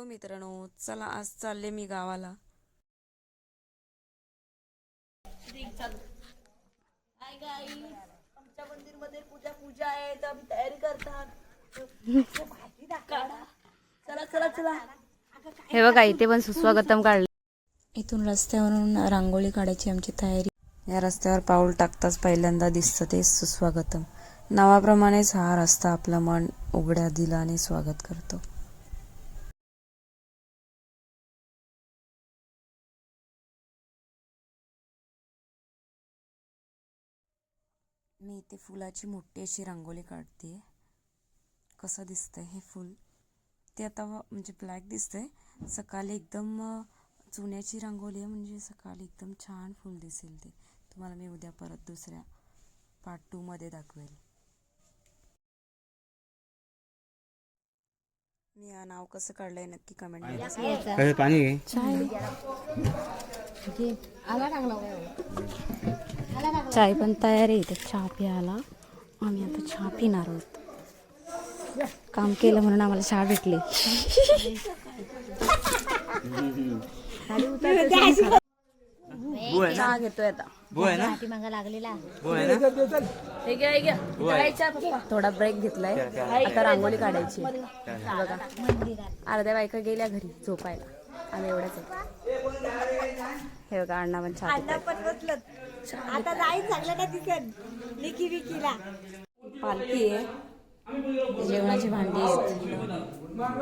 Hello मित्रांनो चला आज चालले मी गावाला. काय गाई आमच्या मंदिरमध्ये पूजा पूजा आहे तर आम्ही तयारी करतात. काढा. चला चला चला. हे बघा इथे पण सुस्वागतम काढलं. इथून रस्त्यावरून रांगोळी काढायची आमची तयारी. या रस्त्यावर पाऊल टाकताच पहिल्यांदा दिसतं ते सुस्वागतम. नावाप्रमाणेच हा रस्ता आपला मन उघड्या दिलाने स्वागत करतो. मी इथे फुलाची मोठी अशी रांगोळी काढते. कसं दिसतंय हे फुल? ते आता व- म्हणजे ब्लॅक दिसतंय. सकाळी एकदम चुन्याची रांगोळी आहे म्हणजे सकाळी एकदम छान फुल दिसेल ते. तुम्हाला मी उद्या परत दुसऱ्या पार्ट टूमध्ये दाखवेल. मी या नाव कसं काढलंय नक्की कमेंट पाणी. घे. चाय पण तयार आहे इथे चहा प्यायला. आम्ही आता चहा पिणार आहोत. काम केलं म्हणून आम्हाला चहा भेटली. चहा घेतोय आता हे घ्या हे घ्या पप्पा थोडा ब्रेक घेतलाय. आता रांगोळी काढायची बघा. अर्ध्या बायका गेल्या घरी झोपायला. आम्ही एवढ्याच हे बघा अण्णा पण चहा पितायत. पण बसलं आता नाही चांगलं ना दिसत निकी विकीला. पालखी आहे. जेवणाची भांडी आहेत.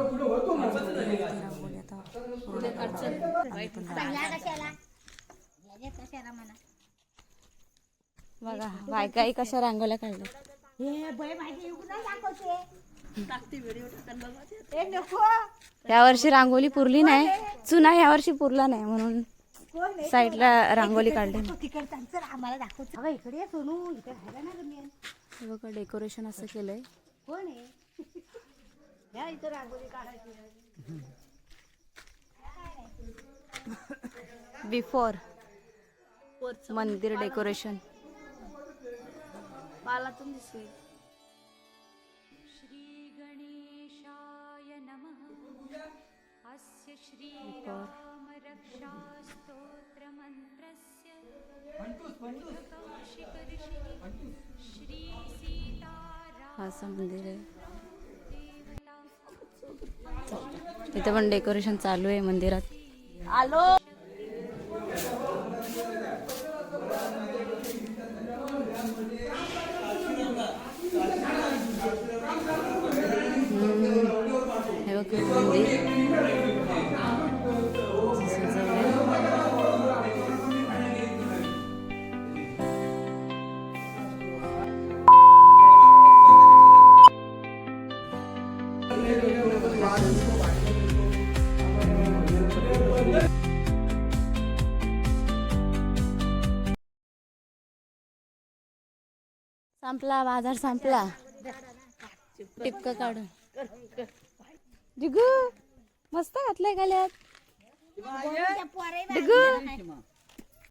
बघा बायकाही कशा रांगोळ्या काढल्या. हे नको. यावर्षी रांगोळी पुरली नाही. चुना यावर्षी पुरला नाही म्हणून? साईडला रांगोळी काढली. बघा डेकोरेशन असं केलंय. कोण आहे? या इथं रांगोळी काढायची. बिफोर मंदिर डेकोरेशन मला पण दिसेल. श्रीगणेशाय नमः. अस्य श्रीरामरक्षास्तोत्रमन्त्रस्य श्रीसीतारा असं मंदिर आहे. इथे पण डेकोरेशन चालू आहे मंदिरात. आलो! हे बघा मंदिर. संपला बाजार संपला. टिपक काढून. जिगू मस्त घातलंय गाल्यात डिगू